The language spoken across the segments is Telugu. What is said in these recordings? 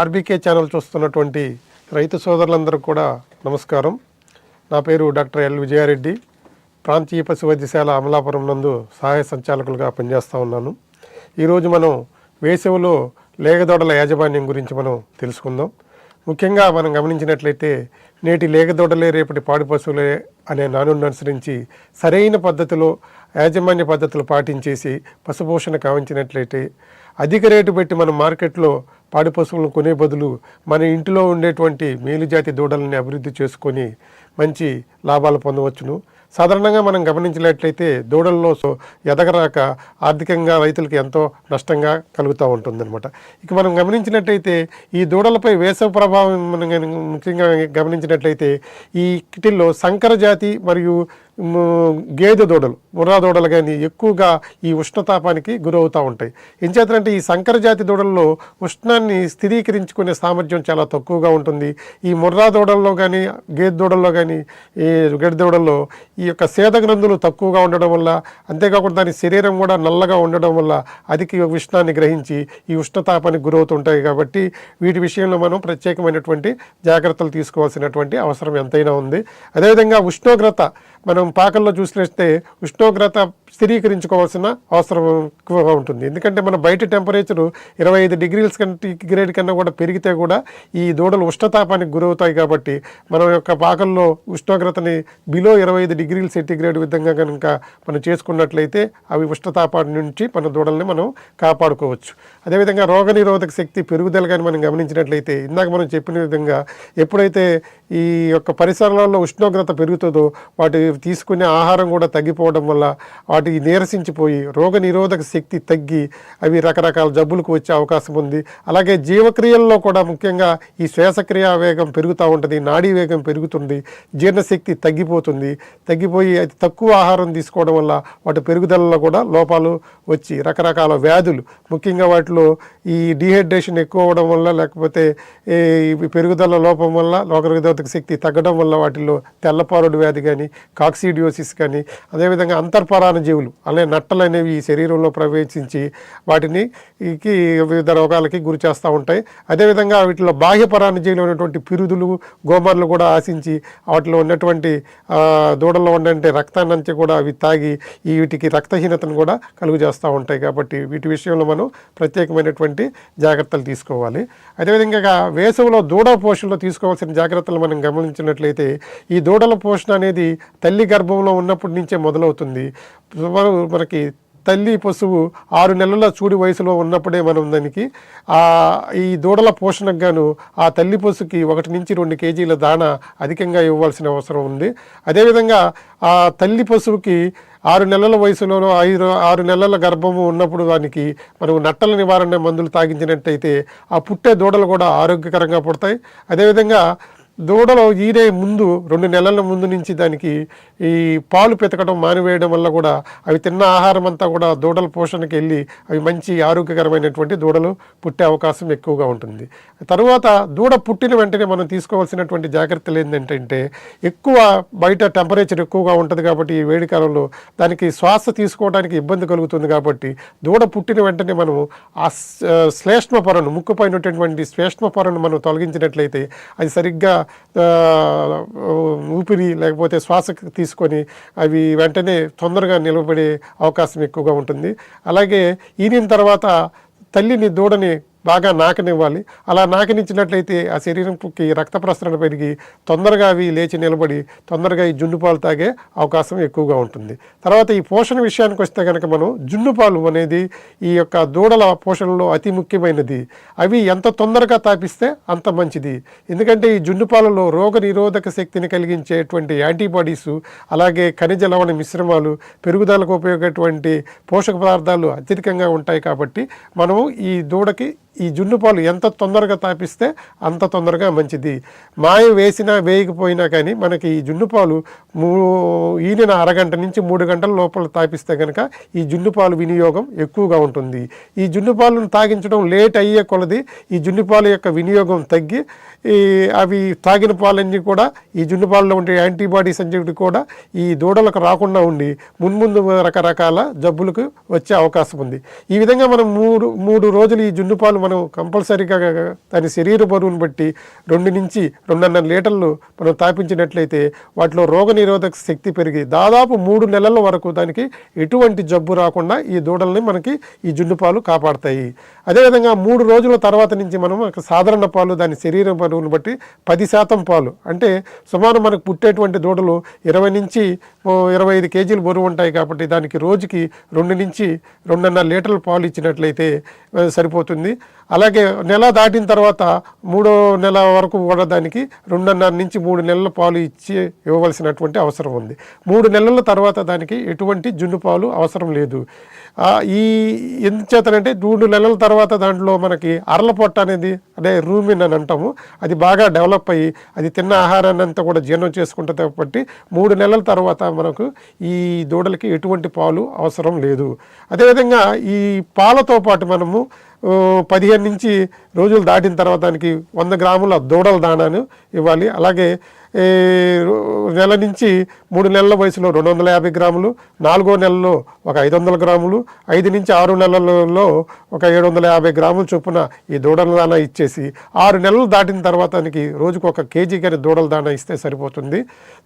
ఆర్బీకే ఛానల్ చూస్తున్నటువంటి రైతు సోదరులందరూ కూడా నమస్కారం. నా పేరు డాక్టర్ ఎల్ విజయారెడ్డి. ప్రాంతీయ పశు వైద్యశాల అమలాపురం నందు సహాయ సంచాలకులుగా పనిచేస్తూ ఉన్నాను. ఈరోజు మనం వేసవిలో లేగదోడల యాజమాన్యం గురించి మనం తెలుసుకుందాం. ముఖ్యంగా మనం గమనించినట్లయితే నేటి లేగదోడలే రేపటి పాడి పశువులే అనే నానుడిని అనుసరించి సరైన పద్ధతిలో యాజమాన్య పద్ధతులు పాటించేసి పశుపోషణ కావించినట్లయితే అధిక రేటు పెట్టి మనం మార్కెట్లో పాడి పశువులను కొనే బదులు మన ఇంటిలో ఉండేటువంటి మేలుజాతి దూడలని అభివృద్ధి చేసుకొని మంచి లాభాలు పొందవచ్చును. సాధారణంగా మనం గమనించినట్లయితే దూడల్లో సో- ఎదగరాక ఆర్థికంగా రైతులకు ఎంతో నష్టంగా కలుగుతూ ఉంటుందన్నమాట. ఇక మనం గమనించినట్లయితే ఈ దూడలపై వేసవి ప్రభావం మనం ముఖ్యంగా గమనించినట్లయితే ఈ కిటిల్లో సంకర జాతి మరియు గేదె దూడలు ముర్రా దూడలు కానీ ఎక్కువగా ఈ ఉష్ణతాపానికి గురవుతూ ఉంటాయి. ఎంచేతంటే ఈ సంకర జాతి దూడల్లో ఉష్ణాన్ని స్థిరీకరించుకునే సామర్థ్యం చాలా తక్కువగా ఉంటుంది. ఈ ముర్రా దూడల్లో కానీ గేదె దూడల్లో కానీ ఈ గడ్డి దూడల్లో ఈ యొక్క సేద గ్రంథులు తక్కువగా ఉండడం వల్ల అంతేకాకుండా దాని శరీరం కూడా నల్లగా ఉండడం వల్ల అధిక ఉష్ణాన్ని గ్రహించి ఈ ఉష్ణతాపానికి గురవుతుంటాయి కాబట్టి వీటి విషయంలో మనం ప్రత్యేకమైనటువంటి జాగ్రత్తలు తీసుకోవాల్సినటువంటి అవసరం ఎంతైనా ఉంది. అదేవిధంగా ఉష్ణోగ్రత మనం పాకల్లో చూసినట్టే ఉష్ణోగ్రత స్థిరీకరించుకోవాల్సిన అవసరం ఎక్కువగా ఉంటుంది. ఎందుకంటే మన బయట టెంపరేచర్ ఇరవై ఐదు డిగ్రీల గ్రేడ్ కన్నా కూడా పెరిగితే కూడా ఈ దూడలు ఉష్ణతాపానికి గురవుతాయి కాబట్టి మన యొక్క పాకల్లో ఉష్ణోగ్రతని బిలో ఇరవై ఐదు డిగ్రీల సెంటీగ్రేడ్ విధంగా కనుక మనం చేసుకున్నట్లయితే అవి ఉష్ణతాపాన్ని నుంచి మన దూడల్ని మనం కాపాడుకోవచ్చు. అదేవిధంగా రోగనిరోధక శక్తి పెరుగుదల కానీ మనం గమనించినట్లయితే ఇందాక మనం చెప్పిన విధంగా ఎప్పుడైతే ఈ యొక్క పరిసరాలలో ఉష్ణోగ్రత పెరుగుతుందో వాటి తీసుకునే ఆహారం కూడా తగ్గిపోవడం వల్ల వాటికి నీరసించిపోయి రోగ నిరోధక శక్తి తగ్గి అవి రకరకాల జబ్బులకు వచ్చే అవకాశం ఉంది. అలాగే జీవక్రియల్లో కూడా ముఖ్యంగా ఈ శ్వాసక్రియ వేగం పెరుగుతూ ఉంటుంది నాడీ వేగం పెరుగుతుంది జీర్ణశక్తి తగ్గిపోతుంది. తగ్గిపోయి అతి తక్కువ ఆహారం తీసుకోవడం వల్ల వాటి పెరుగుదలలో కూడా లోపాలు వచ్చి రకరకాల వ్యాధులు ముఖ్యంగా వాటిలో ఈ డిహైడ్రేషన్ ఎక్కువ అవ్వడం వల్ల లేకపోతే ఈ పెరుగుదల లోపం వల్ల రోగనిరోధక శక్తి తగ్గడం వల్ల వాటిలో తెల్లపారుడు వ్యాధి కానీ కాక్సిడియోసిస్ కానీ అదేవిధంగా అంతర్పరాణ జీవులు అలాగే నట్టలు అనేవి ఈ శరీరంలో ప్రవేశించి వాటిని వివిధ రోగాలకి గురి చేస్తూ ఉంటాయి. అదేవిధంగా వీటిలో బాహ్యపరాణ జీవులు ఉన్నటువంటి పిరుదులు గోమర్లు కూడా ఆశించి వాటిలో ఉన్నటువంటి దూడల్లో ఉండే రక్తాన్నంచి కూడా అవి తాగి ఈ వీటికి రక్తహీనతను కూడా కలుగు చేస్తూ ఉంటాయి. కాబట్టి వీటి విషయంలో మనం ప్రత్యేకమైనటువంటి జాగ్రత్తలు తీసుకోవాలి. అదేవిధంగా వేసవిలో దూడ పోషణలో తీసుకోవాల్సిన జాగ్రత్తలు మనం గమనించినట్లయితే ఈ దూడల పోషణ అనేది తల్లి తల్లి గర్భంలో ఉన్నప్పటి నుంచే మొదలవుతుంది. మనకి తల్లి పశువు ఆరు నెలల చూడి వయసులో ఉన్నప్పుడే మనం దానికి ఈ దూడల పోషణకు గాను ఆ తల్లి పశువుకి ఒకటి నుంచి రెండు కేజీల దాణ అధికంగా ఇవ్వాల్సిన అవసరం ఉంది. అదేవిధంగా ఆ తల్లి పశువుకి ఆరు నెలల వయసులోనో ఐదు ఆరు నెలల గర్భము ఉన్నప్పుడు దానికి మనం నట్టల నివారణ మందులు తాగించినట్టయితే ఆ పుట్టే దూడలు కూడా ఆరోగ్యకరంగా పుడతాయి. అదేవిధంగా దూడలో ఈరే ముందు రెండు నెలల ముందు నుంచి దానికి ఈ పాలు పెతకడం మానివేయడం వల్ల కూడా అవి తిన్న ఆహారం అంతా కూడా దూడల పోషణకి వెళ్ళి అవి మంచి ఆరోగ్యకరమైనటువంటి దూడలు పుట్టే అవకాశం ఎక్కువగా ఉంటుంది. తర్వాత దూడ పుట్టిన వెంటనే మనం తీసుకోవాల్సినటువంటి జాగ్రత్తలు ఏంటంటే ఎక్కువ బయట టెంపరేచర్ ఎక్కువగా ఉంటుంది కాబట్టి ఈ వేడి కాలంలో దానికి శ్వాస తీసుకోవడానికి ఇబ్బంది కలుగుతుంది కాబట్టి దూడ పుట్టిన వెంటనే మనం ఆ శ్లేష్మ పొరను ముక్కుపైనటువంటి శ్లేష్మ పొరను మనం తొలగించినట్లయితే అది సరిగ్గా ఊపిరి లేకపోతే శ్వాస తీసుకొని అవి వెంటనే తొందరగా నిలబడే అవకాశం ఎక్కువగా ఉంటుంది. అలాగే ఈనిన తర్వాత తల్లిని దూడని బాగా నాకనివ్వాలి. అలా నాకనిచ్చినట్లయితే ఆ శరీరంకి రక్త ప్రసరణ పెరిగి తొందరగా అవి లేచి నిలబడి తొందరగా ఈ జున్ను పాలు తాగే అవకాశం ఎక్కువగా ఉంటుంది. తర్వాత ఈ పోషణ విషయానికి వస్తే కనుక మనం జున్ను పాలు అనేది ఈ యొక్క దూడల పోషణలో అతి ముఖ్యమైనది. అవి ఎంత తొందరగా తాపిస్తే అంత మంచిది. ఎందుకంటే ఈ జున్ను పాలలో రోగ నిరోధక శక్తిని కలిగించేటువంటి యాంటీబాడీస్ అలాగే ఖనిజ లవణ మిశ్రమాలు పెరుగుదలకు ఉపయోగటువంటి పోషక పదార్థాలు అత్యధికంగా ఉంటాయి కాబట్టి మనము ఈ దూడకి ఈ జున్ను పాలు ఎంత తొందరగా తాపిస్తే అంత తొందరగా మంచిది. మాయ వేసినా వేయకపోయినా కానీ మనకి ఈ జున్ను పాలు మూ ఈనిన అరగంట నుంచి మూడు గంటల లోపల తాపిస్తే కనుక ఈ జున్ను పాలు వినియోగం ఎక్కువగా ఉంటుంది. ఈ జున్ను పాలను తాగించడం లేట్ అయ్యే కొలది ఈ జున్ను పాలు యొక్క వినియోగం తగ్గి ఈ అవి తాగిన పాలన్నీ కూడా ఈ జున్ను పాలలో ఉండే యాంటీబాడీస్ అనేవి కూడా ఈ దూడలకు రాకుండా ఉండి మున్ముందు రకరకాల జబ్బులకు వచ్చే అవకాశం ఉంది. ఈ విధంగా మనం మూడు మూడు రోజులు ఈ జున్ను పాలు మనం కంపల్సరీగా దాని శరీర బరువును బట్టి రెండు నుంచి రెండున్నర లీటర్లు మనం తాపించినట్లయితే వాటిలో రోగనిరోధక శక్తి పెరిగి దాదాపు మూడు నెలల వరకు దానికి ఎటువంటి జబ్బు రాకుండా ఈ దూడల్ని మనకి ఈ జున్ను పాలు కాపాడతాయి. అదేవిధంగా మూడు రోజుల తర్వాత నుంచి మనం సాధారణ పాలు దాని శరీర బరువును బట్టి పది శాతం పాలు అంటే సుమారు మనకు పుట్టేటువంటి దూడలు ఇరవై నుంచి ఇరవై ఐదు కేజీలు బరువు ఉంటాయి కాబట్టి దానికి రోజుకి రెండు నుంచి రెండున్నర లీటర్ల పాలు ఇచ్చినట్లయితే సరిపోతుంది. అలాగే నెల దాటిన తర్వాత మూడో నెల వరకు కూడా దానికి రెండున్నర నుంచి మూడు నెలల పాలు ఇచ్చి ఇవ్వవలసినటువంటి అవసరం ఉంది. మూడు నెలల తర్వాత దానికి ఎటువంటి జున్ను పాలు అవసరం లేదు. ఈ ఎందుచేతనంటే మూడు నెలల తర్వాత దాంట్లో మనకి అరల పొట్ట అనేది అదే రూమిన్ అని అంటాము అది బాగా డెవలప్ అయ్యి అది తిన్న ఆహారాన్ని అంతా కూడా జీర్ణం చేసుకుంటుంది కాబట్టి మూడు నెలల తర్వాత మనకు ఈ దూడలకి ఎటువంటి పాలు అవసరం లేదు. అదేవిధంగా ఈ పాలతో పాటు మనము పదిహేను నుంచి రోజులు దాటిన తర్వాత దానికి వంద గ్రాముల దూడల దానాను ఇవ్వాలి. అలాగే నెల నుంచి మూడు నెలల వయసులో రెండు వందల యాభై గ్రాములు నాలుగో నెలలో ఒక ఐదు వందల గ్రాములు ఐదు నుంచి ఆరు నెలలలో ఒక ఏడు వందల యాభై గ్రాముల చొప్పున ఈ దూడల దానా ఇచ్చేసి ఆరు నెలలు దాటిన తర్వాత దానికి రోజుకు ఒక కేజీ కానీ దూడల దానా ఇస్తే సరిపోతుంది.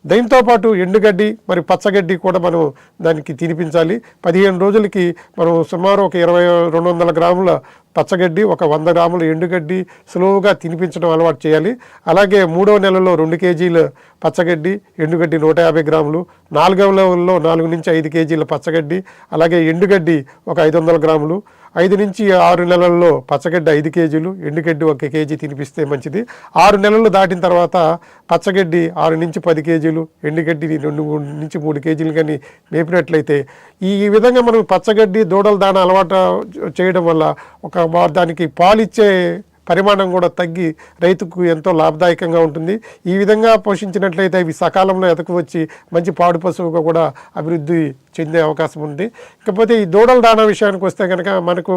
దీంతో పాటు ఎండుగడ్డి మరి పచ్చగడ్డి కూడా మనం దానికి తినిపించాలి. పదిహేను రోజులకి మనం సుమారు ఒక ఇరవై రెండు వందల గ్రాముల పచ్చగడ్డి ఒక వంద గ్రాములు ఎండుగడ్డి సులువుగా తినిపించడం అలవాటు చేయాలి. అలాగే మూడవ నెలలో రెండు కేజీలు పచ్చగడ్డి ఎండుగడ్డి నూట యాభై గ్రాములు నాలుగవ నెలలో నాలుగు నుంచి ఐదు కేజీల పచ్చగడ్డి అలాగే ఎండుగడ్డి ఒక ఐదు వందల గ్రాములు ఐదు నుంచి ఆరు నెలల్లో పచ్చగడ్డి ఐదు కేజీలు ఎండుగడ్డి ఒక కేజీ తినిపిస్తే మంచిది. ఆరు నెలలు దాటిన తర్వాత పచ్చగడ్డి ఆరు నుంచి పది కేజీలు ఎండుగడ్డి రెండు మూడు నుంచి మూడు కేజీలు కానీ మేపినట్లయితే ఈ విధంగా మనం పచ్చగడ్డి దూడల దాన అలవాటు చేయడం వల్ల ఒక దానికి పాలిచ్చే పరిమాణం కూడా తగ్గి రైతుకు ఎంతో లాభదాయకంగా ఉంటుంది. ఈ విధంగా పోషించినట్లయితే ఇవి సకాలంలో ఎదకు వచ్చి మంచి పాడు పశువుగా కూడా అభివృద్ధి చెందే అవకాశం ఉంది. ఇకపోతే ఈ దూడల దాణా విషయానికి వస్తే కనుక మనకు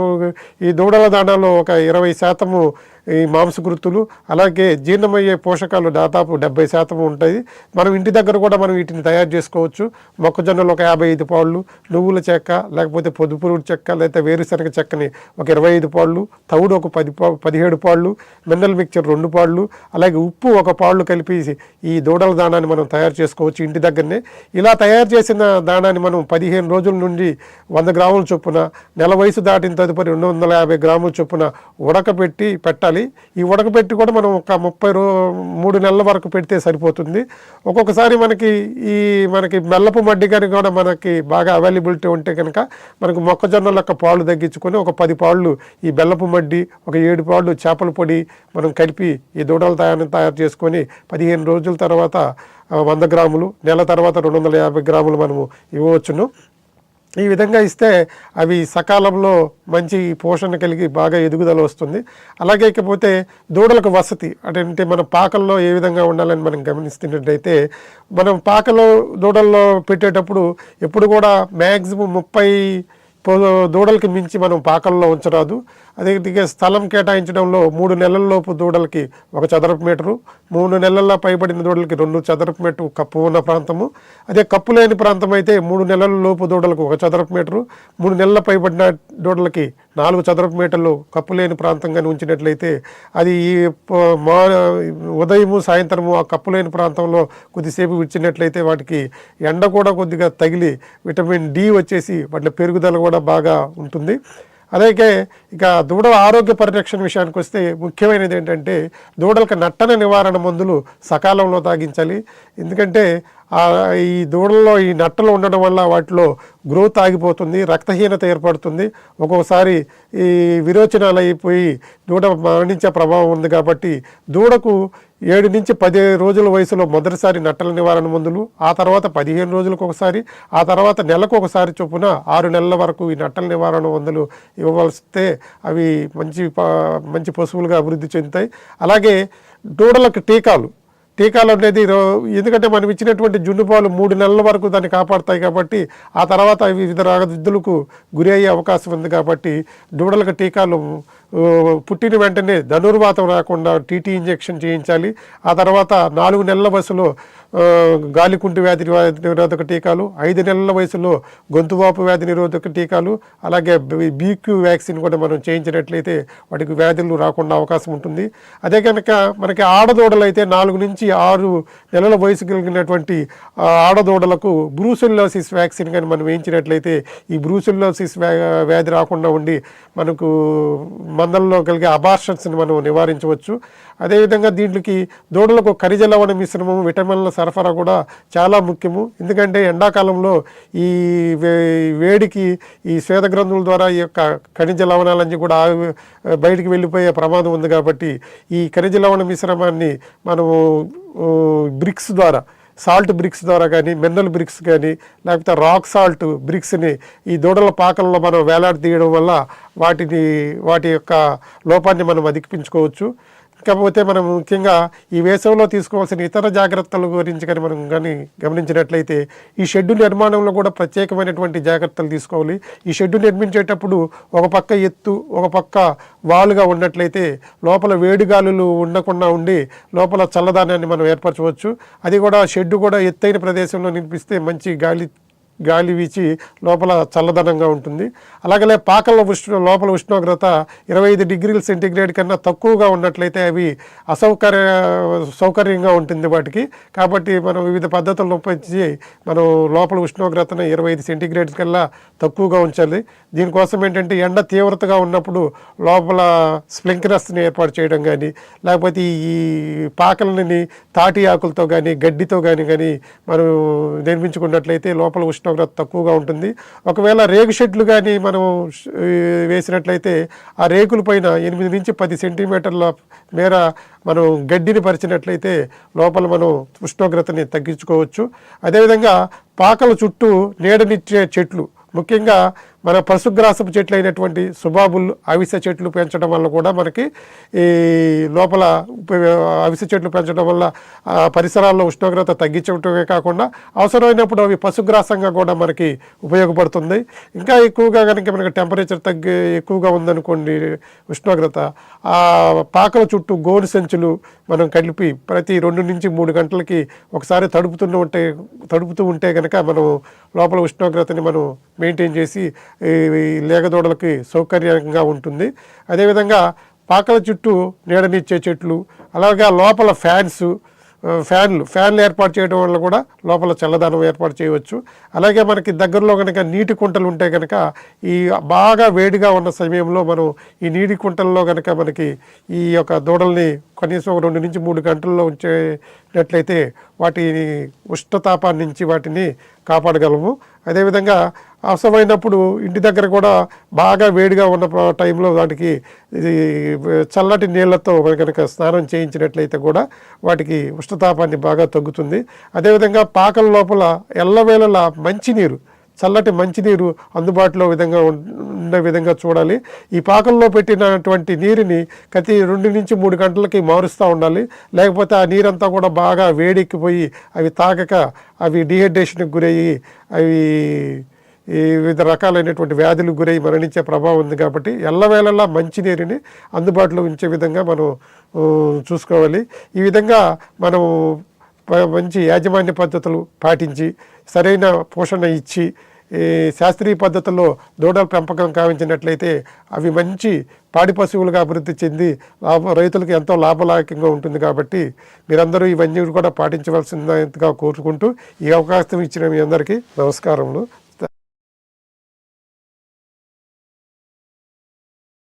ఈ దూడల దాణాలో ఒక ఇరవై శాతము ఈ మాంసకృతులు అలాగే జీర్ణమయ్యే పోషకాలు దాదాపు డెబ్బై శాతం ఉంటాయి. మనం ఇంటి దగ్గర కూడా మనం వీటిని తయారు చేసుకోవచ్చు. మొక్కజొన్నలు ఒక యాభై ఐదు పాళ్ళు నువ్వుల చెక్క లేకపోతే పొదుపురుడు చెక్క లేకపోతే వేరుశనగ చెక్కని ఒక ఇరవై ఐదు పాళ్ళు తవుడు ఒక పది పా పదిహేడు పాళ్ళు మినరల్ మిక్చర్ రెండు పాళ్ళు అలాగే ఉప్పు ఒక పాళ్ళు కలిపి ఈ దూడల దానాన్ని మనం తయారు చేసుకోవచ్చు ఇంటి దగ్గరనే. ఇలా తయారు చేసిన దానాన్ని మనం పదిహేను రోజుల నుండి వంద గ్రాముల చొప్పున నెల వయసు దాటిన తదుపరి రెండు వందల యాభై గ్రాముల చొప్పున ఉడకబెట్టి పెట్టాలి ఈ ఉడకబెట్టి కూడా మనం ఒక ముప్పై రో మూడు నెలల వరకు పెడితే సరిపోతుంది. ఒక్కొక్కసారి మనకి ఈ మనకి మెల్లపు మడ్డి కానీ కూడా మనకి బాగా అవైలబిలిటీ ఉంటే కనుక మనకు మొక్కజొన్నల యొక్క పాలు తగ్గించుకొని ఒక పది పాళ్ళు ఈ బెల్లపు మడ్డి ఒక ఏడు పాళ్ళు చేపల పొడి మనం కలిపి ఈ దూడల తయారు తయారు చేసుకొని పదిహేను రోజుల తర్వాత వంద గ్రాములు నెల తర్వాత రెండు వందల యాభై గ్రాములు మనము ఇవ్వవచ్చును. ఈ విధంగా ఇస్తే అవి సకాలంలో మంచి పోషణ కలిగి బాగా ఎదుగుదల వస్తుంది. అలాగే ఇకపోతే దూడలకు వసతి అంటే మన పాకల్లో ఏ విధంగా ఉండాలని మనం గమనిస్తున్నట్టయితే మనం పాకలో దూడల్లో పెట్టేటప్పుడు ఎప్పుడు కూడా మ్యాక్సిమం ముప్పై దూడలకి మించి మనం పాకల్లో ఉంచరాదు. అదే స్థలం కేటాయించడంలో మూడు నెలల్లోపు దూడలకి ఒక చదరపు మీటరు మూడు నెలల పైబడిన దూడలకి రెండు చదరపు మీటరు కప్పు ఉన్న ప్రాంతము. అదే కప్పు లేని ప్రాంతం అయితే మూడు నెలల లోపు దూడలకు ఒక చదరపు మీటరు మూడు నెలల పైబడిన దూడలకి నాలుగు చదరపు మీటర్లు కప్పు లేని ప్రాంతంగా ఉంచినట్లయితే అది ఈ మా ఉదయము సాయంత్రము ఆ కప్పు లేని ప్రాంతంలో కొద్దిసేపు విడిచినట్లయితే వాటికి ఎండ కూడా కొద్దిగా తగిలి విటమిన్ డి వచ్చేసి వాటి పెరుగుదల కూడా బాగా ఉంటుంది. అలాగే ఇక దూడల ఆరోగ్య పరిరక్షణ విషయానికి వస్తే ముఖ్యమైనది ఏంటంటే దూడలకు నట్టన నివారణ మందులు సకాలంలో తాగించాలి. ఎందుకంటే ఈ దూడల్లో ఈ నట్టలు ఉండడం వల్ల వాటిలో గ్రోత్ ఆగిపోతుంది రక్తహీనత ఏర్పడుతుంది. ఒక్కొక్కసారి ఈ విరోచనాలు అయిపోయి దూడ మరణించే ప్రభావం ఉంది కాబట్టి దూడకు ఏడు నుంచి పది రోజుల వయసులో మొదటిసారి నట్టల నివారణ మందులు ఆ తర్వాత పదిహేను రోజులకు ఒకసారి ఆ తర్వాత నెలకు ఒకసారి చొప్పున ఆరు నెలల వరకు ఈ నట్టల నివారణ మందులు ఇవ్వవలస్తే అవి మంచి ప- మంచి పశువులుగా అభివృద్ధి చెందుతాయి. అలాగే దూడలకు టీకాలు టీకాలు అనేది రో- ఎందుకంటే మనం ఇచ్చినటువంటి జున్ను పాలు మూడు నెలల వరకు దాన్ని కాపాడుతాయి కాబట్టి ఆ తర్వాత వివిధ రాగదిద్దులకు గురి అయ్యే అవకాశం ఉంది కాబట్టి దూడలకు టీకాలు పుట్టిన వెంటనే ధనుర్వాతం రాకుండా టీటీ ఇంజెక్షన్ చేయించాలి. ఆ తర్వాత నాలుగు నెలల వయసులో గాలికుంటు వ్యాధి నిరోధక టీకాలు ఐదు నెలల వయసులో గొంతువాపు వ్యాధి నిరోధక టీకాలు అలాగే బీక్యూ వ్యాక్సిన్ కూడా మనం చేయించినట్లయితే వాటికి వ్యాధులు రాకుండా అవకాశం ఉంటుంది. అదే కనుక మనకి ఆడదూడలు అయితే నాలుగు నుంచి ఆరు నెలల వయసు కలిగినటువంటి ఆడదూడలకు బ్రూసెల్లోసిస్ వ్యాక్సిన్ కానీ మనం వేయించినట్లయితే ఈ బ్రూసెల్లోసిస్ వ్యా- వ్యాధి రాకుండా ఉండి మనకు మందల్లో కలిగే అబార్షన్స్ని మనం నివారించవచ్చు. అదేవిధంగా దీంట్లోకి దూడలకు ఖనిజ లవణ మిశ్రమం విటమిన్ల సరఫరా కూడా చాలా ముఖ్యము. ఎందుకంటే ఎండాకాలంలో ఈ వే- వేడికి ఈ శ్వేత గ్రంథుల ద్వారా ఈ యొక్క ఖనిజ లవణాలన్నీ కూడా బయటికి వెళ్ళిపోయే ప్రమాదం ఉంది కాబట్టి ఈ ఖనిజ లవణ మిశ్రమాన్ని మనము బ్రిక్స్ ద్వారా సాల్ట్ బ్రిక్స్ ద్వారా కానీ మినరల్ బ్రిక్స్ కానీ లేకపోతే రాక్ సాల్ట్ బ్రిక్స్ని ఈ దూడల పాకల్లో మనం వేలాడి తీయడం వల్ల వాటిని వాటి యొక్క లోపాన్ని మనం అధిగమించుకోవచ్చు కాకపోతే మనం ముఖ్యంగా ఈ వేసవిలో తీసుకోవాల్సిన ఇతర జాగ్రత్తల గురించి కానీ మనం కానీ గమనించినట్లయితే ఈ షెడ్డు నిర్మాణంలో కూడా ప్రత్యేకమైనటువంటి జాగ్రత్తలు తీసుకోవాలి. ఈ షెడ్డు నిర్మించేటప్పుడు ఒక పక్క ఎత్తు ఒక పక్క వాలుగా ఉన్నట్లయితే లోపల వేడిగాలులు ఉండకుండా ఉండి లోపల చల్లదానాన్ని మనం ఏర్పరచవచ్చు. అది కూడా షెడ్డు కూడా ఎత్తైన ప్రదేశంలో నిర్మిస్తే మంచి గాలి గాలి వీచి లోపల చల్లదనంగా ఉంటుంది. అలాగనే పాకల ఉష్ణ లోపల ఉష్ణోగ్రత ఇరవై ఐదు డిగ్రీల సెంటీగ్రేడ్ కన్నా తక్కువగా ఉన్నట్లయితే అవి అసౌకర్య సౌకర్యంగా ఉంటుంది వాటికి. కాబట్టి మనం వివిధ పద్ధతులను ఉపయోగించి మనం లోపల ఉష్ణోగ్రతను ఇరవై ఐదు సెంటీగ్రేడ్ కల్లా తక్కువగా ఉంచాలి. దీనికోసం ఏంటంటే ఎండ తీవ్రతగా ఉన్నప్పుడు లోపల స్ప్లింక్నర్స్ని ఏర్పాటు చేయడం కానీ లేకపోతే ఈ పాకలని తాటి ఆకులతో కానీ గడ్డితో కానీ కానీ మనం నిర్మించుకున్నట్లయితే లోపల ఉష్ణోగ్రత తక్కువగా ఉంటుంది. ఒకవేళ రేగు షెడ్లు కానీ మనం వేసినట్లయితే ఆ రేకుల పైన ఎనిమిది నుంచి పది సెంటీమీటర్ల మేర మనం గడ్డిని పరిచినట్లయితే లోపల మనం ఉష్ణోగ్రతని తగ్గించుకోవచ్చు. అదేవిధంగా పాకల చుట్టూ నీడనిచ్చే చెట్లు ముఖ్యంగా మన పశుగ్రాసపు చెట్లు అయినటువంటి సుబాబుల్ అవిసె చెట్లు పెంచడం వల్ల కూడా మనకి ఈ లోపల ఉప- అవిసె చెట్లు పెంచడం వల్ల ఆ పరిసరాల్లో ఉష్ణోగ్రత తగ్గించడమే కాకుండా అవసరమైనప్పుడు అవి పశుగ్రాసంగా కూడా మనకి ఉపయోగపడుతుంది. ఇంకా ఎక్కువగా కనుక మనకి టెంపరేచర్ తగ్గి ఎక్కువగా ఉందనుకోండి ఉష్ణోగ్రత ఆ పాకల చుట్టూ గోరు సంచులు మనం కలిపి ప్రతి రెండు నుంచి మూడు గంటలకి ఒకసారి తడుపుతున్న ఉంటే తడుపుతూ ఉంటే కనుక మనం లోపల ఉష్ణోగ్రతని మనం మెయింటైన్ చేసి ఈ ఈ సౌకర్యంగా ఉంటుంది. అదేవిధంగా పాకల చుట్టూ నీడనిచ్చే చెట్లు అలాగే లోపల ఫ్యాన్స్ ఫ్యాన్లు ఫ్యాన్లు ఏర్పాటు చేయడం వల్ల కూడా లోపల చల్లదనం ఏర్పాటు చేయవచ్చు. అలాగే మనకి దగ్గరలో కనుక నీటి కుంటలు ఉంటే కనుక ఈ బాగా వేడిగా ఉన్న సమయంలో మనం ఈ నీటి కుంటల్లో కనుక మనకి ఈ యొక్క దూడల్ని కనీసం రెండు నుంచి మూడు గంటల్లో ఉంచేటట్లయితే వాటి ఉష్ణతాపాన్ని నుంచి వాటిని కాపాడగలము. అదేవిధంగా అవసరమైనప్పుడు ఇంటి దగ్గర కూడా బాగా వేడిగా ఉన్న టైంలో వాటికి చల్లటి నీళ్ళతో కనుక స్నానం చేయించినట్లయితే కూడా వాటికి ఉష్ణతాపాన్ని బాగా తగ్గుతుంది. అదేవిధంగా పాకల లోపల ఎల్లవేళలా మంచినీరు చల్లటి మంచినీరు అందుబాటులో విధంగా ఉండే విధంగా చూడాలి. ఈ పాకల్లో పెట్టినటువంటి నీరుని ప్రతి రెండు నుంచి మూడు గంటలకి మారుస్తూ ఉండాలి. లేకపోతే ఆ నీరంతా కూడా బాగా వేడెక్కిపోయి అవి తాగక అవి డిహైడ్రేషన్కి గురయ్యి అవి ఈ వివిధ రకాలైనటువంటి వ్యాధులకు గురై మరణించే ప్రభావం ఉంది కాబట్టి ఎల్లవేళలా మంచినీరుని అందుబాటులో ఉంచే విధంగా మనం చూసుకోవాలి. ఈ విధంగా మనం మంచి యాజమాన్య పద్ధతులు పాటించి సరైన పోషణ ఇచ్చి ఈ శాస్త్రీయ పద్ధతుల్లో దూడల పెంపకం కావించినట్లయితే అవి మంచి పాడి పశువులుగా అభివృద్ధి చెంది లాభ రైతులకు ఎంతో లాభదాయకంగా ఉంటుంది కాబట్టి మీరందరూ ఇవన్నీ కూడా పాటించవలసిందిగా కోరుకుంటూ ఈ అవకాశం ఇచ్చిన మీ అందరికీ నమస్కారములు.